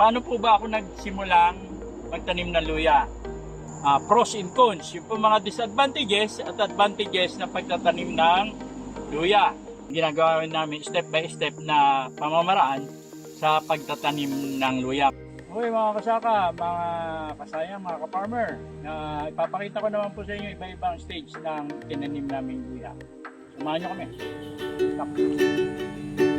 paano po ba ako nagsimulang magtanim ng luya? Ah, pros and cons, yung po mga disadvantages at advantages ng pagtatanim ng luya. Ginagawa namin step by step na pamamaraan sa pagtatanim ng luya. Okay mga kasaka, mga kasayang, mga ka-farmer, na ipapakita ko naman po sa inyo iba-ibang stage ng tinanim naming luya. Samahan nyo kami. Stop.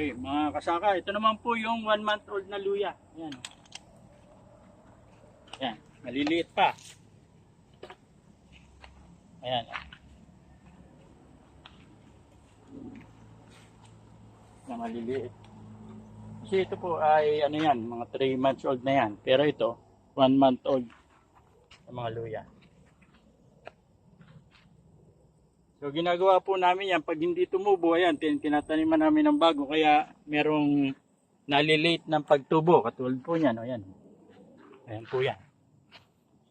Okay, mga kasaka, ito naman po yung one month old na luya. Ayan. Ayan, maliliit pa. Ayan. Na maliliit. Kasi ito po ay ano yan, mga 3 months old na yan. Pero ito, 1 month old na mga luya. So ginagawa po namin yan, pag hindi tumubo, ayan, tin tinataniman namin ng bago, kaya merong nalilate ng pagtubo, katulad po niyan, o yan. Ayan po yan.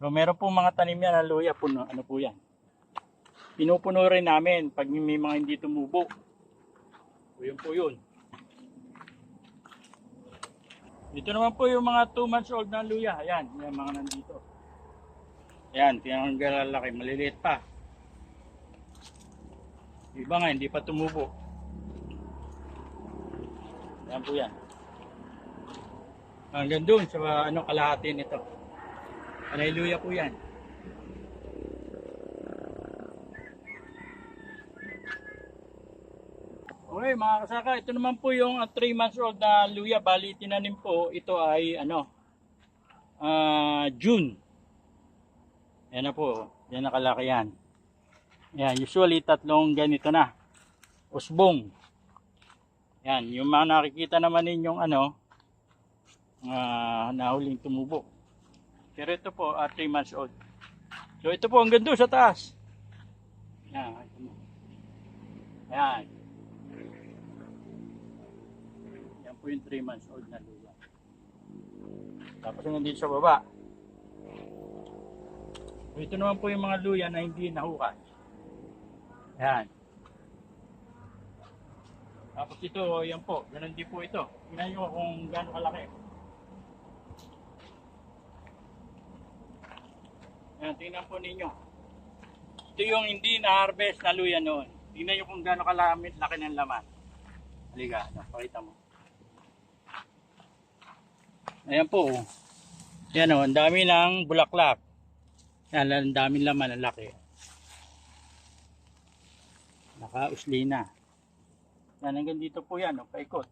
So meron po mga tanim yan luya, puno, ano po yan. Pinupuno rin namin pag may mga hindi tumubo. So yun po yun. Dito naman po yung mga 2 months old na luya, ayan, yung mga nandito. Ayan, tinanggal lalaki, maliliit pa. Iba nga, hindi pa tumubo. Yan po yan. Hanggang doon sa ano, kalahati nito. Hallelujah po yan. Okay mga kasaka, ito naman po yung 3 months old na luya. Bali, tinanim po, ito ay ano, ah, June. Yan na po, yan nakalaki yan. Yan, usually tatlong ganito na. Usbong. Yan, yung mga nakikita naman ninyong ano, uh, nahuling tumubo. Pero ito po, 3 months old. So ito po, hanggang doon sa taas. Yan, ito mo. Yan. Yan po yung 3 months old na luya. Tapos hanggang dito sa baba. Ito naman po yung mga luya na hindi nahukas. Yan. Tapos ito, yan po. Ganun din po ito. Tingnan nyo kung gaano kalaki. Yan, tingnan po ninyo. Ito yung hindi na-harvest na luya noon. Tingnan nyo kung gaano kalamit laki ng laman. Halika, napakita mo. Ayan po. oh. Yan o, ang dami ng bulaklak. Yan, ang daming laman, ang laki. Nakausli na. Yan, hanggang dito po yan, oh, paikot.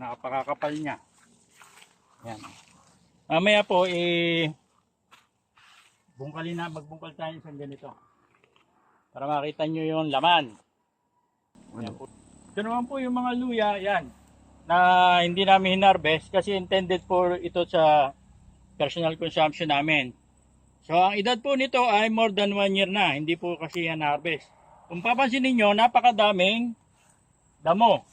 Nakapakakapal niya. Yan. Mamaya po, eh, bungkalin na, magbungkal tayo sa ganito. Para makita nyo yung laman. Yan po. Po yung mga luya, yan, na hindi namin hinarvest kasi intended for ito sa personal consumption namin. So, ang edad po nito ay more than one year na. Hindi po kasi yan harvest. Kung papansin ninyo, napakadaming damo.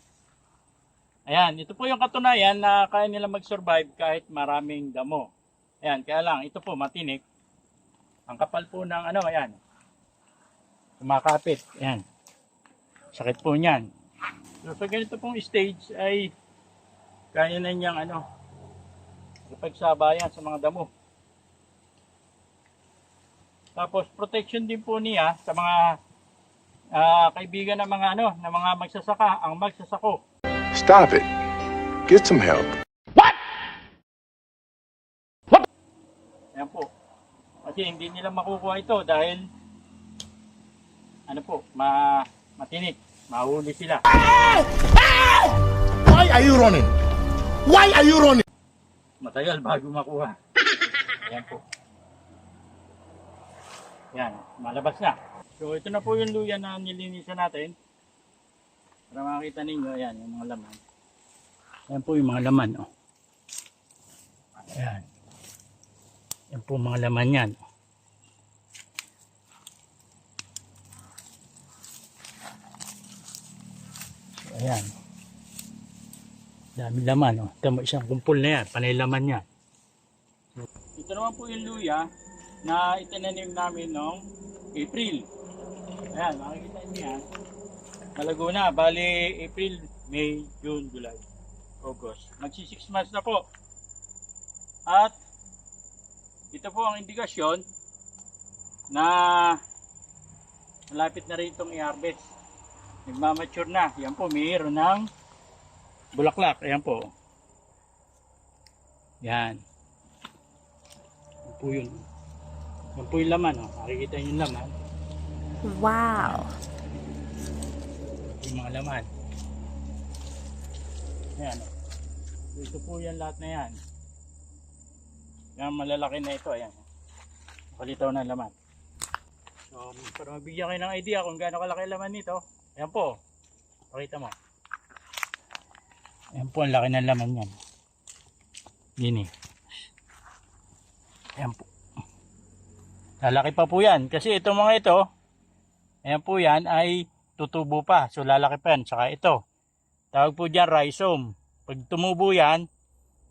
Ayan, ito po yung katunayan na kaya nila mag-survive kahit maraming damo. Ayan, kaya lang, ito po matinik. Ang kapal po ng ano, ayan. Sumakapit. Ayan. Sakit po niyan. So, sa ganito pong stage ay kaya na niyang ano, ipagsabayan sa mga damo. Tapos protection din po niya sa mga ah, kaibigan ng mga ano, ng mga magsasaka, ang magsasako. Stop it. Get some help. Ayan po. Kasi hindi nila makukuha ito dahil ano po, ma matinik, mahuli sila. Why are you running? Why are you running? Matagal bago makuha. Ayan po. Yan, malabas na. So ito na po yung luya na nilinisan natin. Para makita ninyo, ayan, yung mga laman. Ayan po yung mga laman, oh. Ayan. Yan po mga laman yan. So, ayan. Dami laman. Oh. Tama isang kumpul na yan. Panay laman yan. Ito naman po yung luya na itinanim namin noong April. Ayan, makikita niyo yan. Malago na. Bali, April, May, June, July, August. Magsi 6 months na po. At ito po ang indikasyon na malapit na rin itong i-harvest. Nagmamature na. Yan po, mayroon ng bulaklak. Ayan po. Yan. Yan po yun. Yan po yung laman. Oh. Makikita niyo yung laman. Wow. Yung mga laman. Ayan. oh. Ito po yan lahat na yan. Yan malalaki na ito. Ayan. Makalitaw na laman. So, para mabigyan kayo ng idea kung gaano kalaki laman nito. Ayan po. Pakita mo. Ayan po ang laki ng laman yan. Yun eh. Ayan po. Lalaki pa po yan. Kasi itong mga ito, ayan po yan ay tutubo pa. So lalaki pa yan. Saka ito. Tawag po dyan rhizome. Pag tumubo yan,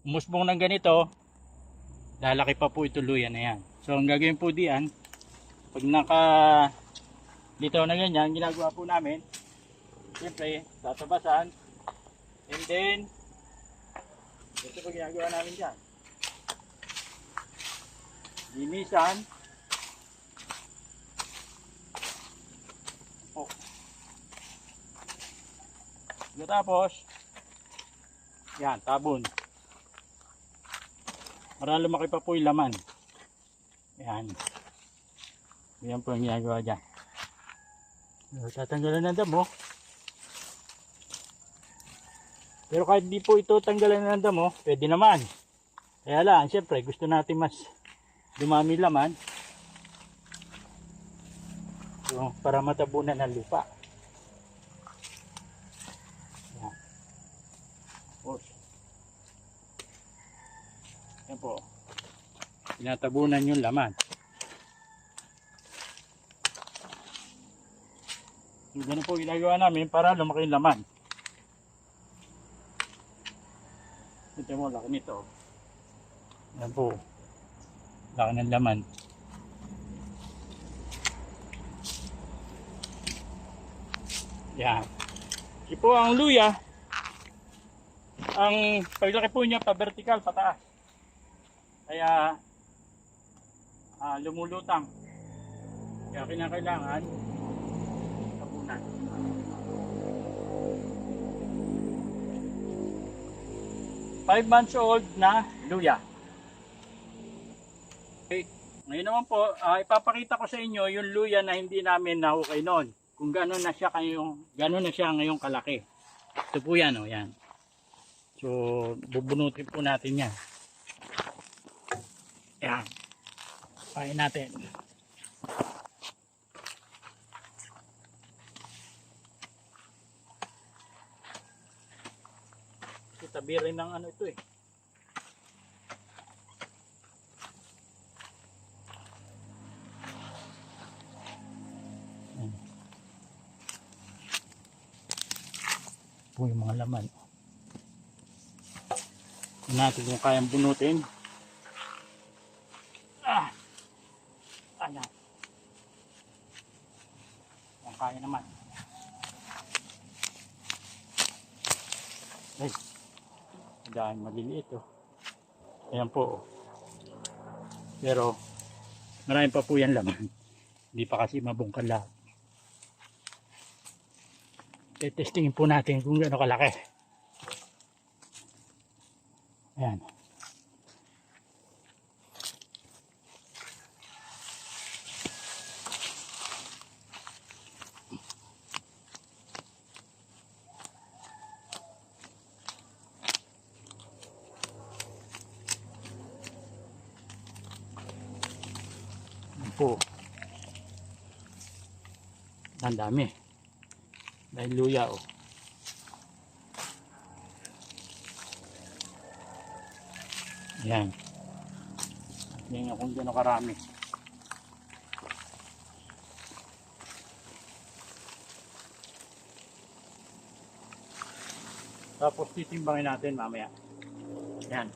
umusbong ng ganito, lalaki pa po ito luya na yan. So ang gagawin po diyan, pag naka litaw na ganyan, ginagawa po namin, siyempre, tatabasan, and then, ito po ginagawa namin dyan. Linisan, Tapos, yan, tabon. Para lumaki pa po yung laman. Yan. Yan po ang ginagawa dyan. Tatanggalan ng damo. Pero kahit di po ito tanggalan ng damo, pwede naman. Kaya lang, siyempre, gusto natin mas dumami laman. So, para matabunan ng lupa. Yan. Tapos, yan po. Tinatabunan yung laman. So, ganun po ginagawa namin para lumaki yung laman. Ito mo, laki nito. Yan po. Laki ng laman. Yan. Ito ang luya. Ang paglaki po niya pa vertical, pataas. Kaya ah, lumulutang. Kaya kinakailangan tabunan. Five months old na luya. Okay. Ngayon naman po, ah, ipapakita ko sa inyo yung luya na hindi namin nahukay noon. Kung gano'n na siya ngayong, gano'n na siya ngayong kalaki. Ito po yan, oh, yan. So, bubunutin po natin yan. Yan. Pahin natin. Kasi tabi rin ng ano ito eh. Po yung mga laman. Natin kung kayang bunutin. Ah! Ayan. Ang kaya naman. Ay, dahil maliliit oh. Ayan po. Pero, marami pa po yan laman. Hindi pa kasi mabungkal lahat. Testingin po natin kung gaano kalaki. Ayan po. Ang dami. Dahil luya oh. Yan. Yan yung kung gano'ng karami. Tapos titimbangin natin mamaya. Yan.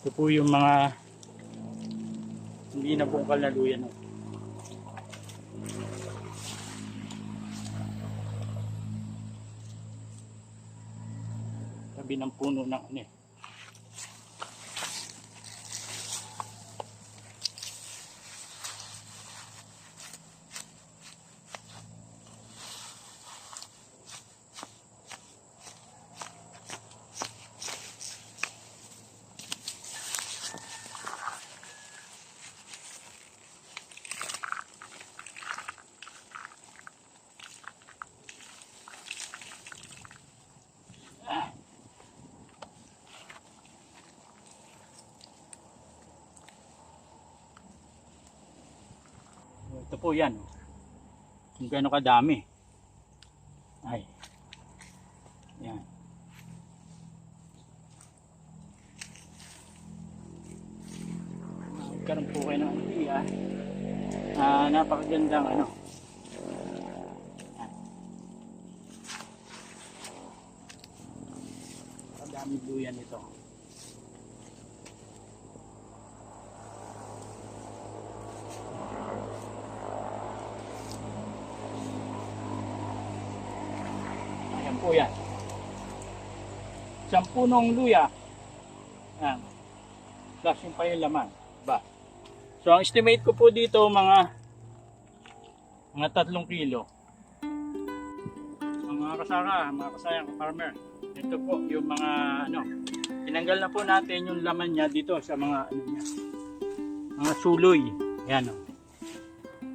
Ito po yung mga hindi na bungkal na luya. No? Ng puno ng ano eh. Ito po yan. Kung gaano kadami. Ay. Yan. Magkaroon po kayo ng idea. Ah, napakagandang ano. Yan. Ang dami duyan ito. Ayan po yan. Isang punong luya. Ayan. Plus yung pa yung laman. Ba. So ang estimate ko po dito mga mga tatlong kilo. Mga kasaka, mga kasayang farmer. Ito po yung mga ano. Tinanggal na po natin yung laman niya dito sa mga ano niya. Mga suloy. Ayan o.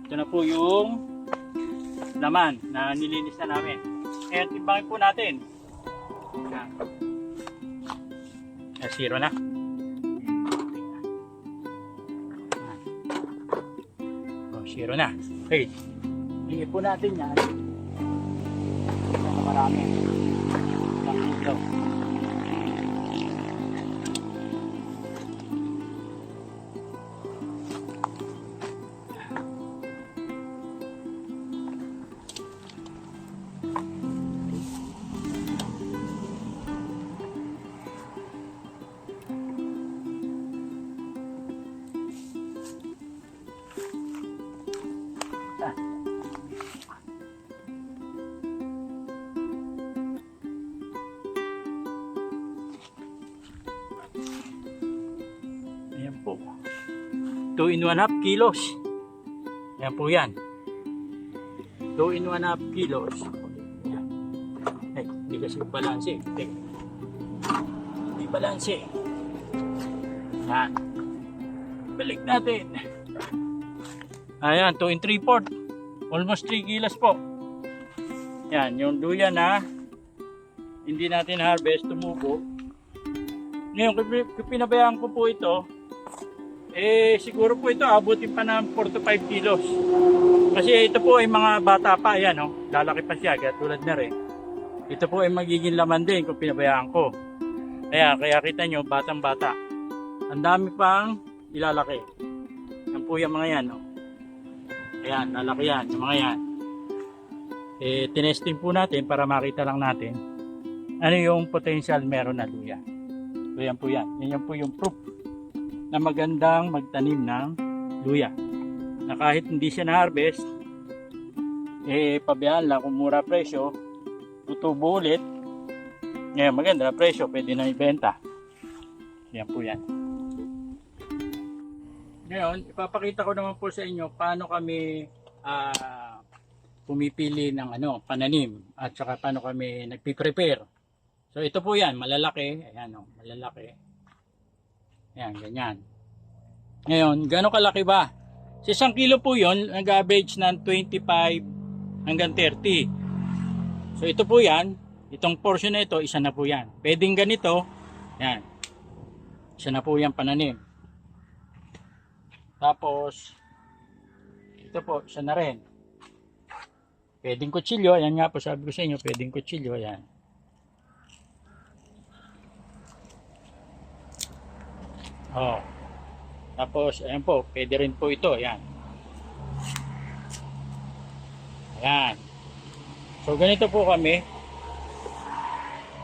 Ito na po yung laman na nilinis na namin. Kaya timbangin po natin. Yan. Ah, zero na. Oh, zero na. Okay. Hingin po natin yan. Yan marami. 2 in 1 half kilos. Ayan po yan. 2 in 1 half kilos. Ayan. Ay, hindi kasi balanse. Teka. Hindi balanse. Ayan. Balik natin. Ayan, 2 in 3 port. Almost 3 kilos po. Yan, yung duyan na hindi natin harvest, tumubo. Ngayon, kung ko po ito, eh siguro po ito abutin pa ng 4 to 5 kilos. Kasi ito po ay mga bata pa, yan oh, lalaki pa siya, kaya tulad na rin. Ito po ay magiging laman din kung pinabayaan ko. Kaya, kaya kita nyo, batang bata. Ang dami pang ilalaki. Yan po yung mga yan. Oh. Ayan, lalaki yan, yung mga yan. Eh, tinesting po natin para makita lang natin ano yung potential meron na luya. So yan po. Yan, yan po yung proof na magandang magtanim ng luya. Na kahit hindi siya na-harvest, eh pabayaan lang kung mura presyo, tutubo ulit. Ngayon maganda na presyo, pwede na ibenta. Yan po yan. Ngayon, ipapakita ko naman po sa inyo paano kami ah, pumipili ng ano, pananim at saka paano kami nagpi-prepare. So ito po yan, malalaki. Ayan o, malalaki. Ayan, ganyan. Ngayon, gano'ng kalaki ba? Sa isang kilo po yon nag-average ng 25 hanggang 30. So ito po yan, itong portion na ito, isa na po yan. Pwedeng ganito, yan. Isa na po yan pananim. Tapos, ito po, isa na rin. Pwedeng kutsilyo, ayan nga po sabi ko sa inyo, pwedeng kutsilyo, ayan. Oh. Tapos, ayan po, pwede rin po ito. Ayan. Ayan. So, ganito po kami.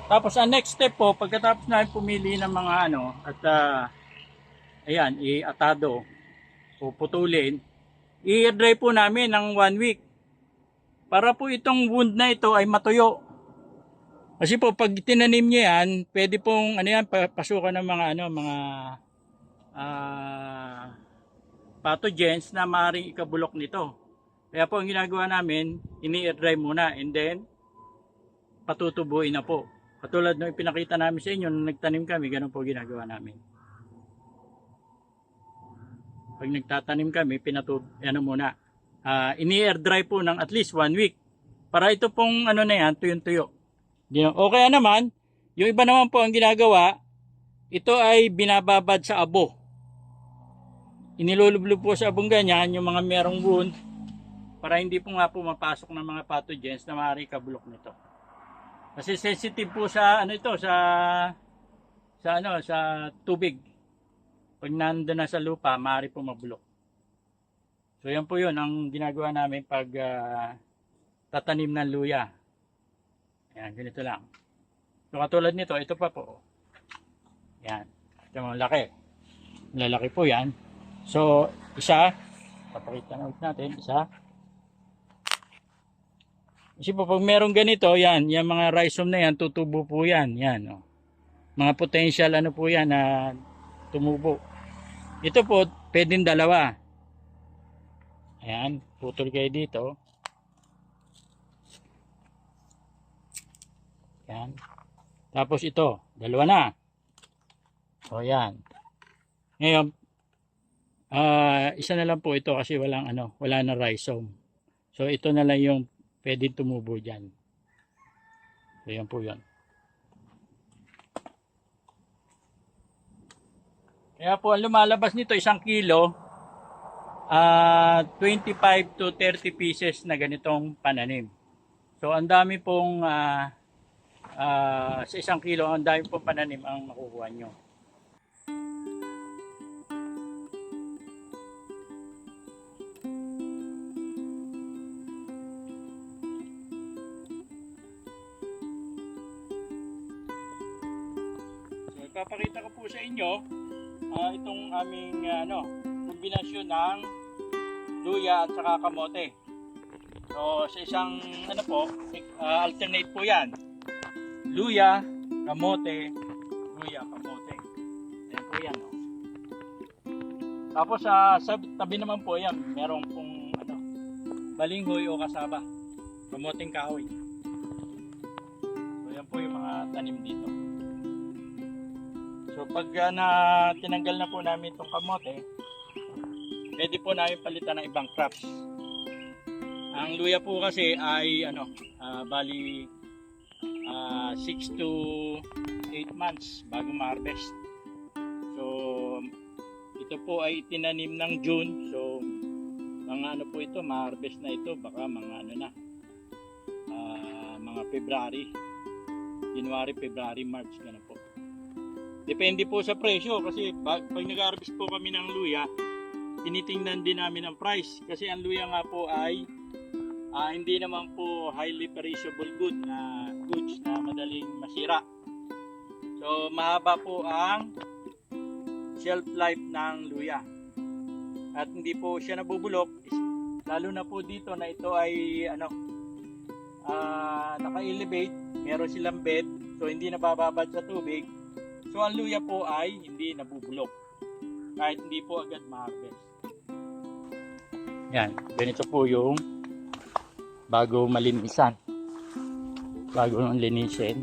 Tapos, ang next step po, pagkatapos namin pumili ng mga ano, at ah, ayan, i-atado o i-dry po namin ng one week. Para po itong wound na ito ay matuyo. Kasi po, pag tinanim nyo yan, pwede pong, ano yan, pa- pasukan ng mga, ano, mga, ah, pathogens na maaaring ikabulok nito. Kaya po, ang ginagawa namin, ini-dry muna, and then, patutubuin na po. Katulad ng ipinakita namin sa inyo, nung nagtanim kami, ganun po ginagawa namin. Pag nagtatanim kami, pinatub, ano muna, ah, ini-air dry po ng at least one week. Para ito pong ano na yan, tuyong-tuyo. O kaya naman, yung iba naman po ang ginagawa, ito ay binababad sa abo. Inilulublob po sa abong ganyan, yung mga merong wound, para hindi po nga po mapasok ng mga pathogens na maaari kabulok nito. Kasi sensitive po sa ano ito, sa sa ano, sa tubig. Pag nandun na sa lupa, maaari po mabulok. So yan po yun ang ginagawa namin pag ah, tatanim ng luya. Yan, ganito lang. So katulad nito, ito pa po. Yan. Ito mga laki. Lalaki po yan. So, isa, papakita na ulit natin, isa. Kasi po, pag merong ganito, yan, yung mga rhizome na yan, tutubo po yan, yan, oh. Mga potential, ano po yan, na tumubo. Ito po, pwedeng dalawa. Ayan, putol kayo dito. Yan. Tapos ito, dalawa na. O yan. Ngayon, ah isa na lang po ito kasi walang ano, wala na rhizome. So ito na lang yung pwedeng tumubo diyan. So yan po 'yon. Kaya po ang lumalabas nito isang kilo ah 25 to 30 pieces na ganitong pananim. So ang dami pong ah, ah, sa isang kilo, ang dami pong pananim ang makukuha nyo. So, ipapakita ko po sa inyo ah, itong aming ah, ano, kombinasyon ng luya at saka kamote. So, sa isang ano po, ah, alternate po 'yan. Luya, kamote, luya, kamote. Ayan po 'yan, oh. Tapos sa sa tabi naman po 'yan, merong pong ano, balinghoy o kasaba. Kamoteng kahoy. So, yan po yung mga tanim dito. So pag ah, na tinanggal na po namin itong kamote, pwede po namin palitan ng ibang crops. Ang luya po kasi ay ano, ah, bali 6 to 8 months bago ma-harvest. So ito po ay itinanim ng June. So mga ano po ito, ma-harvest na ito baka mga ano na ah, mga February. January, February, March ganun po. Depende po sa presyo kasi pag, pag nag-harvest po kami ng luya, tinitingnan din namin ang price kasi ang luya nga po ay ah, hindi naman po highly perishable good na goods na madaling masira. So mahaba po ang shelf life ng luya. At hindi po siya nabubulok lalo na po dito na ito ay ano ah, naka-elevate, meron silang bed so hindi nabababad sa tubig. So ang luya po ay hindi nabubulok kahit hindi po agad ma-harvest. Yan, ganito po yung bago malinisan. Bago nang linisin.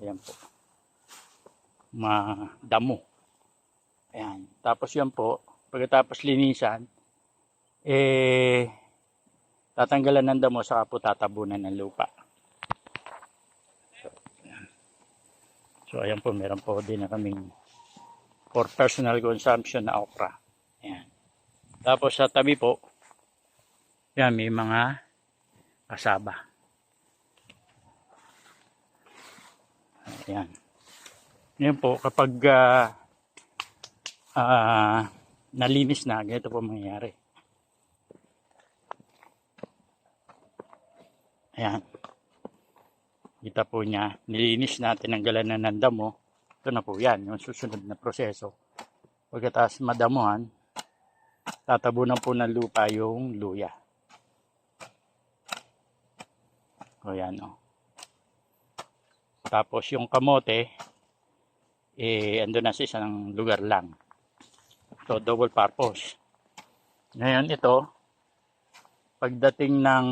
Ayan po. Madamo. Ayan. Tapos yan po, pagkatapos linisan, eh, tatanggalan ng damo saka po tatabunan ng lupa. So, ayan. So, ayan po, meron po din na kaming for personal consumption na okra. Ayan. Tapos sa tabi po, yan, may mga kasaba. Ayan. Ngayon po, kapag ah, ah, nalinis na, ganito po mangyayari. Ayan. Kita po niya, nilinis na, tinanggalan na ng damo. Ito na po yan, yung susunod na proseso. Pagkatapos madamuhan, tatabunan po ng lupa yung luya. O yan o. Tapos yung kamote, eh, ando na sa isang lugar lang. So, double purpose. Ngayon ito, pagdating ng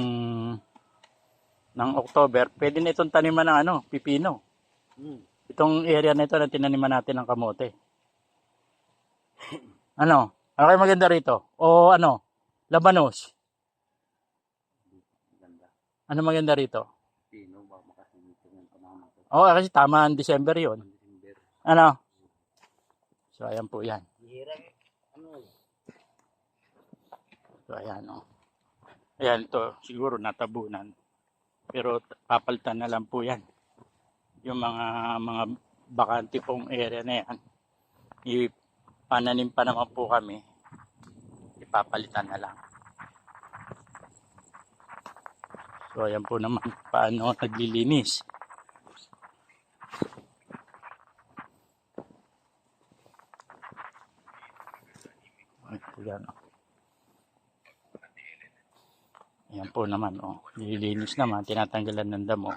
ng October, pwede na itong taniman ng ano, pipino. Itong area na ito na tinaniman natin ng kamote. Ano? Ano kayo maganda rito? O ano? Labanos? Ano maganda rito? Oo, kasi tama ang December yon. Ano? So, ayan po yan. So, ayan o. Ayan, ito siguro natabunan. Pero papalitan na lang po yan. Yung mga mga bakante pong area na yan. Ipananim pa naman po kami. Ipapalitan na lang. So, ayan po naman paano naglilinis. Ay, yan. oh. Ayan po naman, oh. Nililinis naman, tinatanggalan ng damo.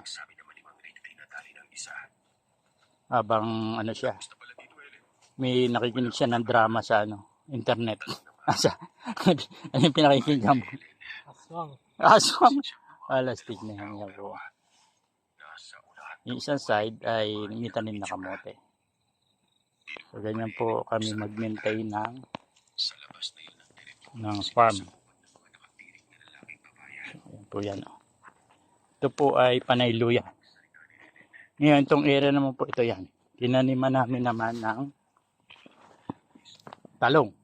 Habang, ano siya, may nakikinig siya ng drama sa, ano, internet. Asa, ano yung pinakikinggan mo? Aswang. Aswang? Alastig na yan yan po. Yung isang side ay may tanim na kamote. So, ganyan po kami mag-maintain ng ng farm. Po yan. oh. Ito po ay panay luya. Ngayon, itong area naman po ito yan. Tinaniman namin naman ng talong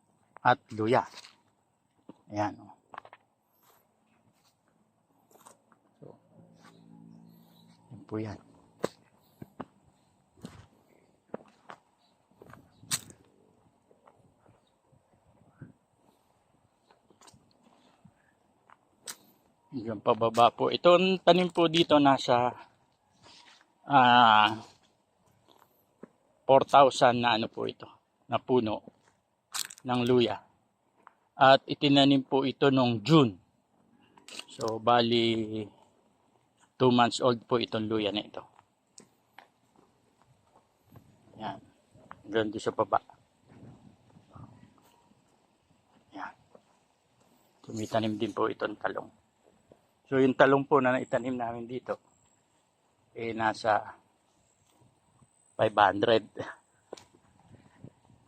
at luya. Ayan. oh. So, yan po yan. Yung pababa po. Itong tanim po dito nasa ah 4,000 na ano po ito, na puno ng luya. At itinanim po ito nung June. So, bali 2 months old po itong luya na ito. Yan. Hanggang doon sa baba. Yan. Tumitanim din po itong talong. So yung talong po na itanim namin dito, eh nasa 500.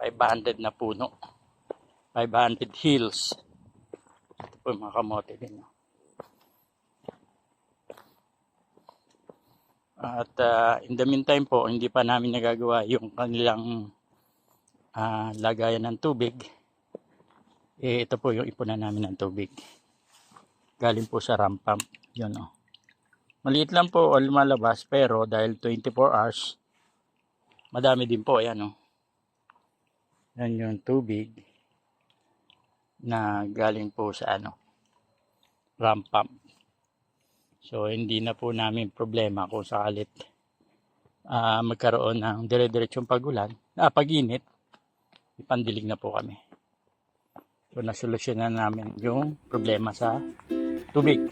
500 na puno. 500 hills. Ito po yung mga kamote din. At ah, in the meantime po, hindi pa namin nagagawa yung kanilang ah, lagayan ng tubig. Eh, ito po yung ipunan namin ng tubig galing po sa ramp pump. Yun oh. Maliit lang po o lumalabas pero dahil 24 hours, madami din po. Ayan oh. Yan yung tubig na galing po sa ano, ramp pump. So hindi na po namin problema kung sakalit ah, magkaroon ng dire-diretsong pagulan, ah, pag-init, ipandilig na po kami. So nasolusyonan namin yung problema sa tubig.